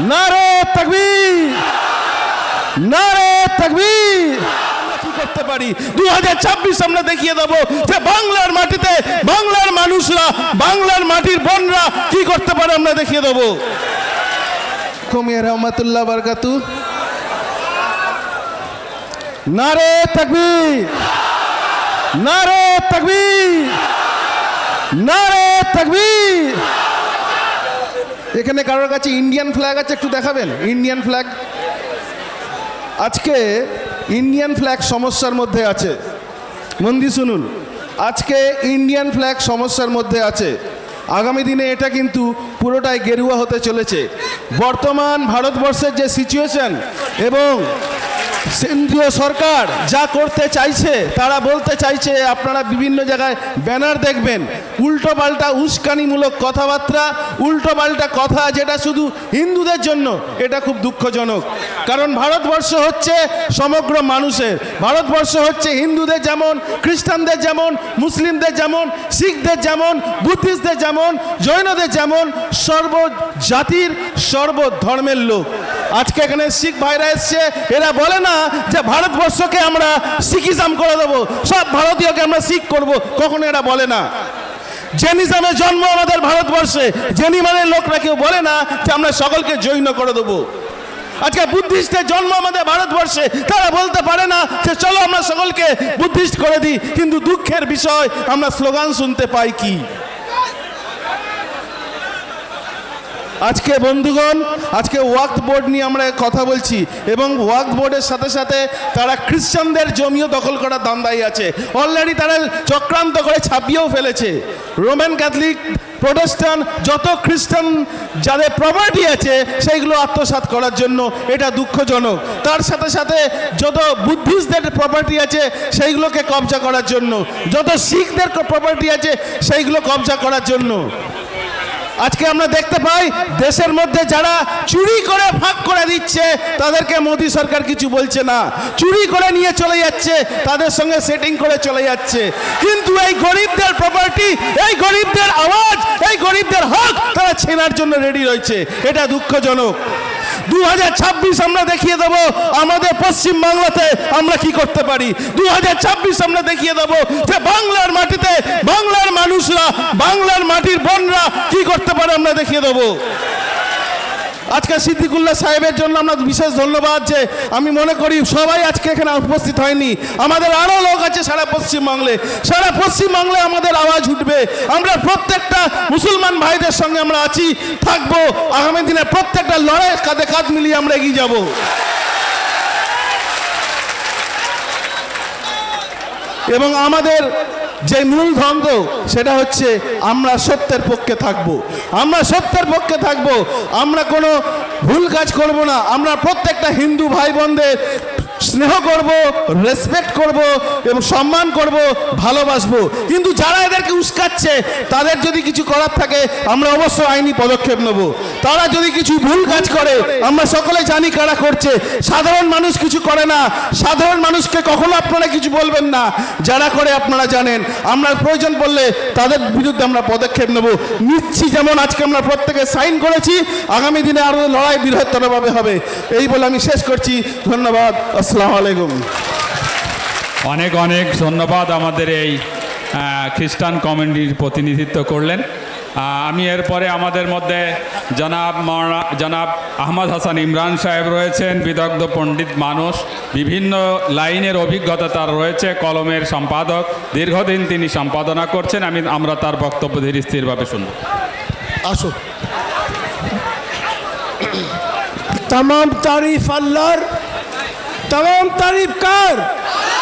নারে তকবীর। নারে তকবীর। কি করতে পারি? দু হাজার ছাব্বিশ আমরা দেখিয়ে দেবো যে বাংলার মাটিতে বাংলার মানুষরা বাংলার মাটির বোনরা কি করতে পারে আমরা দেখিয়ে দেবো। কমিয়া রহমতুল্লাহ বারকাতু। নারে তকবীর। নারে তকবীর। নারে তকবীর। এখানে কারোর কাছে ইন্ডিয়ান ফ্ল্যাগ আছে একটু দেখাবেন? ইন্ডিয়ান ফ্ল্যাগ আজকে ইন্ডিয়ান ফ্ল্যাগ সমস্যার মধ্যে আছে। মন্দি শুনুন। আজকে ইন্ডিয়ান ফ্ল্যাগ সমস্যার মধ্যে আছে। আগামী দিনে এটা কিন্তু পুরোটাই গেরুয়া হতে চলেছে। বর্তমান ভারতবর্ষের যে সিচুয়েশন এবং কেন্দ্রীয় সরকার যা করতে চাইছে, তারা বলতে চাইছে, আপনারা বিভিন্ন জায়গায় ব্যানার দেখবেন, উল্টো পাল্টা উস্কানিমূলক কথাবার্তা, উল্টো পাল্টা কথা যেটা শুধু হিন্দুদের জন্য, এটা খুব দুঃখজনক। কারণ ভারতবর্ষ হচ্ছে সমগ্র মানুষের, ভারতবর্ষ হচ্ছে হিন্দুদের যেমন, খ্রিস্টানদের যেমন, মুসলিমদের যেমন, শিখদের যেমন, বুদ্ধিস্টদের যেমন, জৈনদের যেমন সর্ব জাতির সর্ব ধর্মের লোক। আজকে এখানে শিখ ভাইরা এসছে, এরা বলে না যে ভারতবর্ষকে আমরা শিখিজম করে দেবো, সব ভারতীয়কে আমরা শিখ করব, কখনো এরা বলে না। জেনিজমে জন্ম আমাদের ভারতবর্ষে জেনিমানের লোকরা কেউ বলে না যে আমরা সকলকে জৈন করে দেবো। আজকে বুদ্ধিস্টের জন্ম আমাদের ভারতবর্ষে, তারা বলতে পারে না যে চলো আমরা সকলকে বুদ্ধিস্ট করে দিই, কিন্তু দুঃখের বিষয়, আমরা স্লোগান শুনতে পাই কি? আজকে বন্ধুগণ, আজকে ওয়াক্ত বোর্ড নিয়ে আমরা কথা বলছি এবং ওয়াক্ত বোর্ডের সাথে সাথে তারা খ্রিস্টানদের জমিও দখল করার দান্দাই আছে। অলরেডি তারা চক্রান্ত করে ছাপিয়েও ফেলেছে। রোমান ক্যাথলিক প্রোটেস্টান যত খ্রিস্টান যাদের প্রপার্টি আছে, সেইগুলো আত্মসাৎ করার জন্য এটা দুঃখজনক। তার সাথে সাথে যত বুদ্ধিস্টদের প্রপার্টি আছে, সেইগুলোকে কবজা করার জন্য। যত শিখদের প্রপার্টি আছে, সেইগুলো কবজা করার জন্য। আজকে আমরা দেখতে পাই দেশের মধ্যে যারা চুরি করে ফাঁক করে দিচ্ছে, তাদেরকে মোদী সরকার কিছু বলছে না। চুরি করে নিয়ে চলে যাচ্ছে, তাদের সঙ্গে সেটিং করে চলে যাচ্ছে। কিন্তু এই গরিবদের প্রপার্টি এই গরিবদের আওয়াজ, এই গরিবদের হক তারা ছেনার জন্য রেডি রয়েছে। এটা দুঃখজনক। দু আমরা দেখিয়ে দেবো, আমাদের পশ্চিম বাংলাতে আমরা কি করতে পারি? দু আমরা দেখিয়ে দেবো যে বাংলার মাটিতে বাংলার মানুষরা, বাংলার মাটির বোনরা কি করতে পারে আমরা দেখিয়ে দেবো। আজকে সিদ্দিকুল্লাহ সাহেবের জন্য আমরা বিশেষ ধন্যবাদ যে আমি মনে করি সবাই আজকে এখানে উপস্থিত হয়নি। আমাদের আরও লোক আছে সারা পশ্চিমবাংলে। সারা পশ্চিমবাংলায় আমাদের আওয়াজ উঠবে। আমরা প্রত্যেকটা মুসলমান ভাইদের সঙ্গে আমরা আছি, থাকব। আগামী দিনে প্রত্যেকটা লড়াই কাঁধে কাঁধ মিলিয়ে আমরা এগিয়ে যাব। এবং আমাদের যে মূল ধ্বন্দ্ব সেটা হচ্ছে আমরা সত্যের পক্ষে থাকব। আমরা সত্যের পক্ষে থাকব। আমরা কোনো ভুল কাজ করব না। আমরা প্রত্যেকটা হিন্দু ভাই বোনদের স্নেহ করব রেসপেক্ট করব এবং সম্মান করব, ভালোবাসবো। কিন্তু যারা এদেরকে উস্কাচ্ছে, তাদের যদি কিছু করার থাকে, আমরা অবশ্যই আইনি পদক্ষেপ নেব। তারা যদি কিছু ভুল কাজ করে, আমরা সকলে জানি কারা করছে। সাধারণ মানুষ কিছু করে না। সাধারণ মানুষকে কখনো আপনারা কিছু বলবেন না। যারা করে আপনারা জানেন। আমরা প্রয়োজন পড়লে তাদের বিরুদ্ধে আমরা পদক্ষেপ নেব। নিচ্ছি যেমন আজকে আমরা প্রত্যেকে সাইন করেছি, আগামী দিনে আরও লড়াই বৃহত্তরভাবে হবে। এই বলে আমি শেষ করছি। ধন্যবাদ। আসসালামু আলাইকুম। অনেক অনেক ধন্যবাদ আমাদের এই খ্রিস্টান কমিউনিটির প্রতিনিধিত্ব করলেন। আমি এরপরে আমাদের মধ্যে জনাব জনাব আহমদ হাসান ইমরান সাহেব রয়েছেন বিদগ্ধ পণ্ডিত মানুষ বিভিন্ন লাইনের অভিজ্ঞতা তার রয়েছে কলমের সম্পাদক দীর্ঘদিন তিনি সম্পাদনা করছেন আমি আমরা তার বক্তব্য ধীর স্থিরভাবে শুনব। আসো। তামাম তারিফ আল্লাহর তমাম তারিফ কার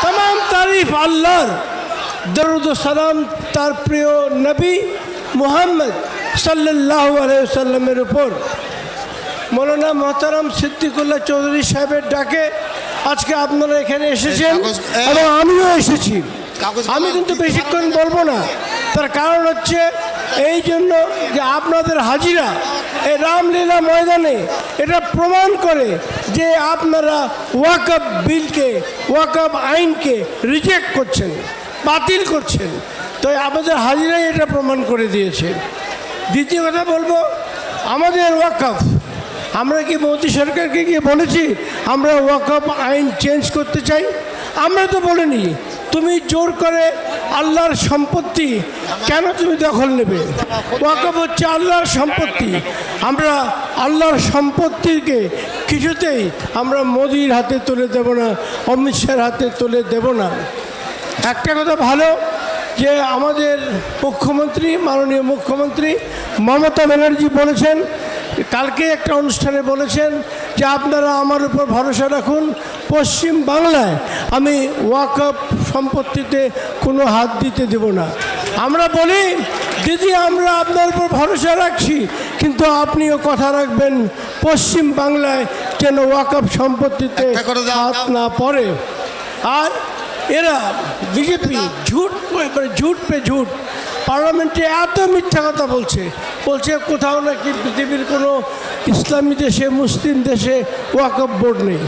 তমাম তারিফ আল্লাহর দরুদ সালাম তার প্রিয় নবী মোহাম্মদ সাল্লাহ আলাইসাল্লামের উপর মৌলানা মহতারাম সিদ্দিকুল্লাহ চৌধুরী সাহেবের ডাকে আজকে আপনারা এখানে এসেছেন এবং আমিও এসেছি। আমি কিন্তু বেশিক্ষণ বলব না। তার কারণ হচ্ছে এই জন্য যে আপনাদের হাজিরা এই রামলীলা ময়দানে এটা প্রমাণ করে যে আপনারা ওয়াকআপ বিলকে, ওয়াকআপ আইনকে রিজেক্ট করছেন, বাতিল করছেন। তো আমাদের হাজিরাই এটা প্রমাণ করে দিয়েছে। দ্বিতীয় কথা বলব, আমাদের ওয়াকআপ, আমরা কি মোদী সরকারকে গিয়ে বলেছি, আমরা ওয়াকফ আইন চেঞ্জ করতে চাই? আমরা তো বলিনি, তুমি জোর করে আল্লাহর সম্পত্তি কেন তুমি দখল নেবে? ওয়াকফ হচ্ছে আল্লাহর সম্পত্তি। আমরা আল্লাহর সম্পত্তিকে কিছুতেই আমরা মোদির হাতে তুলে দেব না, অমিত শাহের হাতে তুলে দেব না। একটা কথা ভালো, যে আমাদের মুখ্যমন্ত্রী, মাননীয় মুখ্যমন্ত্রী মমতা ব্যানার্জি বলেছেন, কালকে একটা অনুষ্ঠানে বলেছেন যে আপনারা আমার উপর ভরসা রাখুন পশ্চিম বাংলায় আমি ওয়াকআপ সম্পত্তিতে কোনো হাত দিতে দেব না। আমরা বলি দিদি আমরা আপনার উপর ভরসা রাখছি কিন্তু আপনিও কথা রাখবেন পশ্চিম বাংলায় যেন ওয়াকআপ সম্পত্তিতে হাত না পড়ে? আর এরা বিজেপি ঝুট ঝুট পে ঝুট পার্লামেন্টে এত মিথ্যা কথা বলছে বলছে কোথাও নাকি পৃথিবীর কোনো ইসলামী দেশে, মুসলিম দেশে ওয়াকফ বোর্ড নেই।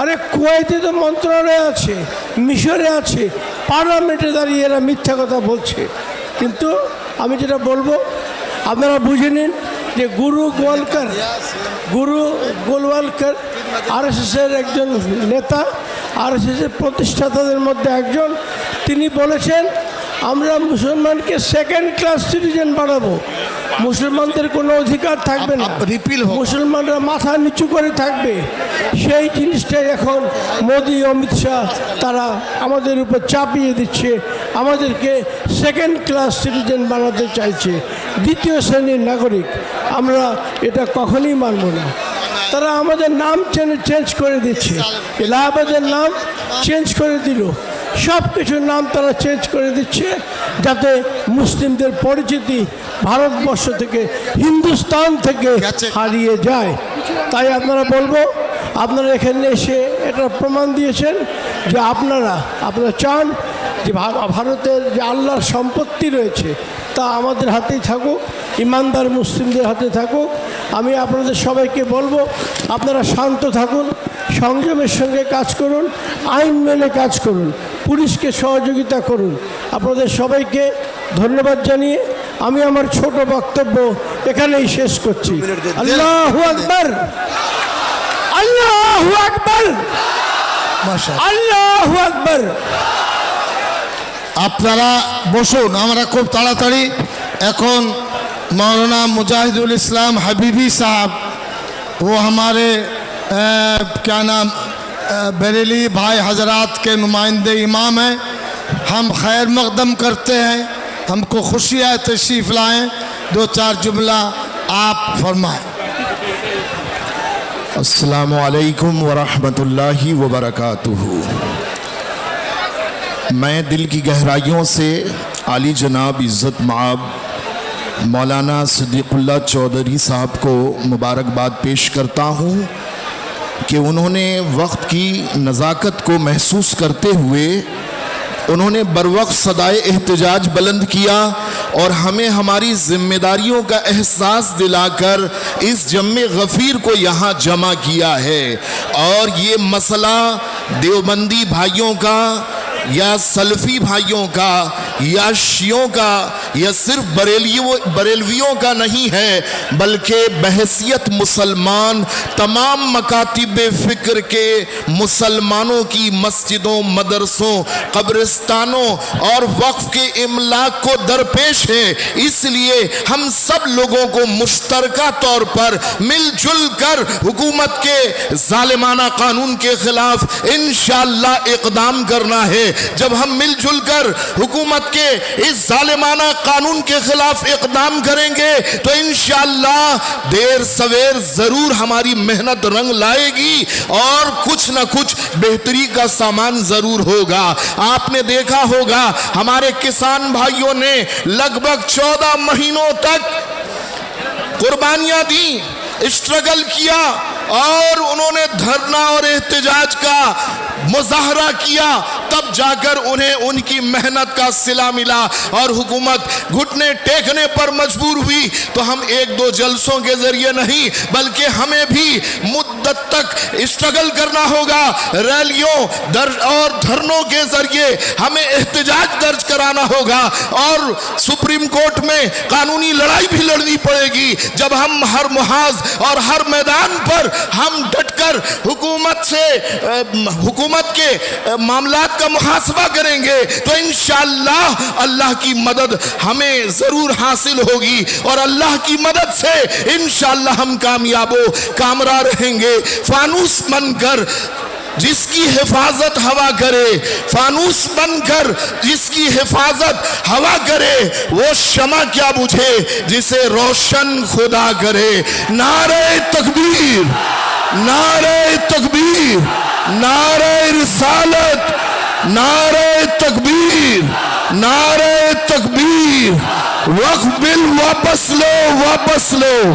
আরে কুয়েতে তো মন্ত্রণালয় আছে, মিশরে আছে, পার্লামেন্টে দাঁড়িয়ে এরা মিথ্যা কথা বলছে। কিন্তু আমি যেটা বলব, আপনারা বুঝে নিন যে গুরু গোয়ালকার, গুরু গোলওয়ালকার আরএসএসের একজন নেতা, আরএসএসের প্রতিষ্ঠাতাদের মধ্যে একজন, তিনি বলেছেন, আমরা মুসলমানকে সেকেন্ড ক্লাস সিটিজেন বানাবো। মুসলমানদের কোনো অধিকার থাকবে না। রিপিল মুসলমানরা মাথা নিচু করে থাকবে। সেই জিনিসটাই এখন মোদি অমিত শাহ তারা আমাদের উপর চাপিয়ে দিচ্ছে। আমাদেরকে সেকেন্ড ক্লাস সিটিজেন বানাতে চাইছে। দ্বিতীয় শ্রেণির নাগরিক। আমরা এটা কখনই মানব না। তারা আমাদের নাম চেঞ্জ করে দিচ্ছে। এলাহাবাদের নাম চেঞ্জ করে দিল। সব কিছুর নাম তারা চেঞ্জ করে দিচ্ছে। যাতে মুসলিমদের পরিচিতি ভারতবর্ষ থেকে হিন্দুস্তান থেকে হারিয়ে যায়। তাই আপনারা বলব আপনারা এখানে এসে এটা প্রমাণ দিয়েছেন যে আপনারা আপনারা চান যে ভারতের যে আল্লাহর সম্পত্তি রয়েছে তা আমাদের হাতেই থাকুক ইমানদার মুসলিমদের হাতে থাকুক। আমি আপনাদের সবাইকে বলব আপনারা শান্ত থাকুন সংযমের সঙ্গে কাজ করুন আইন মেনে কাজ করুন পুলিশকে সহযোগিতা করুন। আপনাদের সবাইকে ধন্যবাদ জানিয়ে আমি আমার ছোট বক্তব্য এখানেই শেষ করছি আল্লাহ আকবর আল্লাহ আকবর মাশাআল্লাহ। আল্লাহ আকবর আপনারা বসুন আমরা খুব তাড়াতাড়ি এখন मौलाना मुजाहिदुल इस्लाम हबीबी साहब वो हमारे अ, क्या नाम अ, बरेली भाई हजरात के नुमाइंदे इमाम हैं ہم خیر مقدم کرتے ہیں، ہم کو خوشی آئے تشریف لائیں۔ دو چار جملہ آپ فرمائیں۔ السلام علیکم ورحمۃ اللہ وبرکاتہ۔ میں دل کی گہرائیوں سے عالی جناب عزت معاب مولانا صدیق اللہ چودھری صاحب کو مبارکباد پیش کرتا ہوں کہ انہوں نے وقت کی نزاکت کو محسوس کرتے ہوئے انہوں نے بروقت صدائے احتجاج بلند کیا اور ہمیں ہماری ذمہ داریوں کا احساس دلا کر اس جمع غفیر کو یہاں جمع کیا ہے۔ اور یہ مسئلہ دیوبندی بھائیوں کا یا سلفی بھائیوں کا یا شیوں کا یا صرف بریلویوں کا نہیں ہے، بلکہ بحثیت مسلمان، تمام مکاتب فکر کے مسلمانوں کی مسجدوں، مدرسوں، قبرستانوں اور وقف کے املاک کو درپیش ہے اس لیے ہم سب لوگوں کو مشترکہ طور پر مل جل کر حکومت کے ظالمانہ قانون کے خلاف انشاءاللہ اقدام کرنا ہے۔ جب ہم مل جل کر حکومت حکومت کے اس ظالمانہ قانون کے خلاف اقدام کریں گے تو انشاءاللہ دیر سویر ضرور ہماری محنت رنگ لائے گی اور کچھ نہ کچھ بہتری کا سامان ضرور ہوگا۔ آپ نے دیکھا ہوگا ہمارے کسان بھائیوں نے لگ بگ چودہ مہینوں تک قربانیاں دیں، اسٹرگل کیا اور انہوں نے دھرنا اور احتجاج کا مظاہرہ کیا، تب جا کر انہیں ان کی محنت کا صلہ ملا اور حکومت گھٹنے ٹیکنے پر مجبور ہوئی۔ تو ہم ایک دو جلسوں کے ذریعے نہیں، بلکہ ہمیں بھی مدت تک اسٹرگل کرنا ہوگا۔ ریلیوں اور دھرنوں کے ذریعے ہمیں احتجاج درج کرانا ہوگا۔ اور سپریم کورٹ میں قانونی لڑائی بھی لڑنی پڑے گی۔ جب ہم ہر محاذ اور ہر میدان پر ہم ڈٹ کر حکومت سے حکومت امت کے معاملات کا محاسبہ کریں گے تو انشاءاللہ اللہ کی مدد ہمیں ضرور حاصل ہوگی اور اللہ کی مدد سے انشاءاللہ ہم کامیاب و کامرا رہیں گے۔ فانوس بن کر جس کی حفاظت ہوا کرے، فانوس بن کر جس کی حفاظت ہوا کرے، وہ شمع کیا بجھے جسے روشن خدا کرے۔ نعرہ تکبیر نعرہ تکبیر۔ نعرہ رسالت، نعرہ تکبیر نعرہ تکبیر۔ وقف بل واپس لو واپس لو۔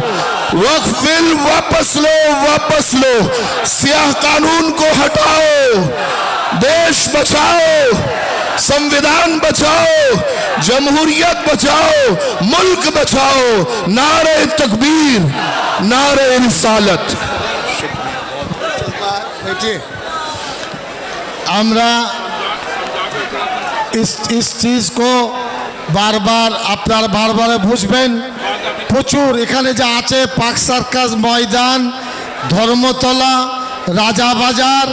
وقف بل واپس لو واپس لو۔ سیاہ قانون کو ہٹاؤ۔ دیش بچاؤ۔ سمویدان بچاؤ۔ جمہوریت بچاؤ۔ ملک بچاؤ۔ نعرہ تکبیر، نعرہ رسالت۔ আমরা इस इस चीज को बार बार আপনার বারবার বুঝবেন প্রচুর এখানে যা আছে পাক সার্কাস ময়দান ধর্মতলা রাজাবাজার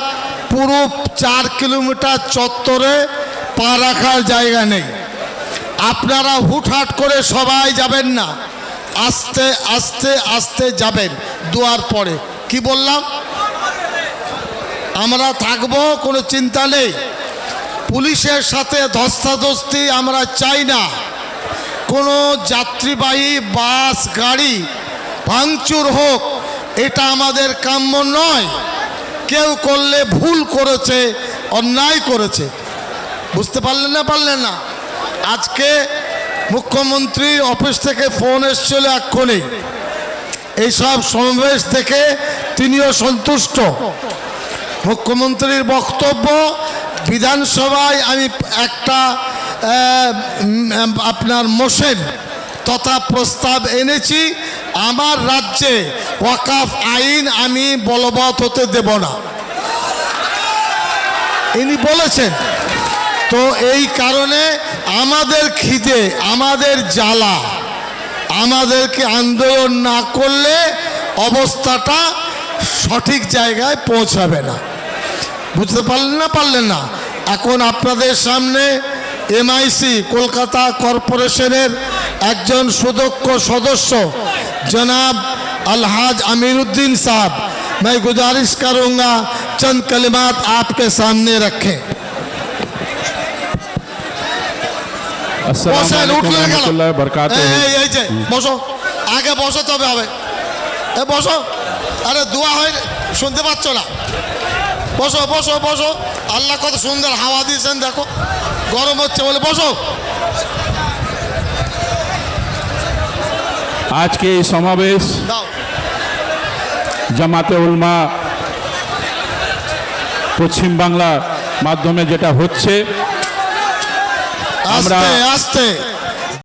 পুরো চার কিলোমিটার চত্বরে পা রাখার জায়গা নেই আপনারা হুটহাট করে সবাই যাবেন না আস্তে আস্তে আস্তে যাবেন দুয়ার পরে কি বললাম আমরা থাকব, কোনো চিন্তা নেই। পুলিশের সাথে ধস্তাধস্তি আমরা চাই না। কোনো যাত্রীবাহী বাস, গাড়ি ভাঙচুর হোক, এটা আমাদের কাম্য নয়। কেউ করলে ভুল করেছে, অন্যায় করেছে। বুঝতে পারলেন না পারলেন না? আজকে মুখ্যমন্ত্রী অফিস থেকে ফোন এসেছিল এক্ষুনি। এইসব সমাবেশ থেকে তিনিও সন্তুষ্ট। মুখ্যমন্ত্রীর বক্তব্য, বিধানসভায় আমি একটা আপনার মোশন তথা প্রস্তাব এনেছি, আমার রাজ্যে ওয়াকাফ আইন আমি বলবৎ হতে দেব না। ইনি বলেছেন, তো এই কারণে আমাদের খিদে, আমাদের জ্বালা, আমাদেরকে আন্দোলন না করলে অবস্থাটা সঠিক জায়গায় পৌঁছাবে না। বুঝতে পারলেন না পারলেন না এখন আপনাদের সামনে এমআইসি কলকাতা কর্পোরেশনের একজন সুদক্ষ সদস্য জনাব अलहाज अमीरुद्दीन साहब मैं गुजारिश करूंगा चंद कलिमात आपके सामने रखें আসসালামু বসেন আলাইকুম উঠলে গেল রহমতুল্লাহ বরকাত এই, এই, এই যে বসো আগে বসো তবে হবে এ বসো আরে দোয়া হয় শুনতে পাচ্ছ না বসো বসো বসো। আল্লাহ কত সুন্দর হাওয়া দিয়েছেন দেখো। গরম হচ্ছে বলে বসো। আজকে এই সমাবেশ জামাতে উলমা পশ্চিমবাংলা মাধ্যমে যেটা হচ্ছে আমরা- আস্তে।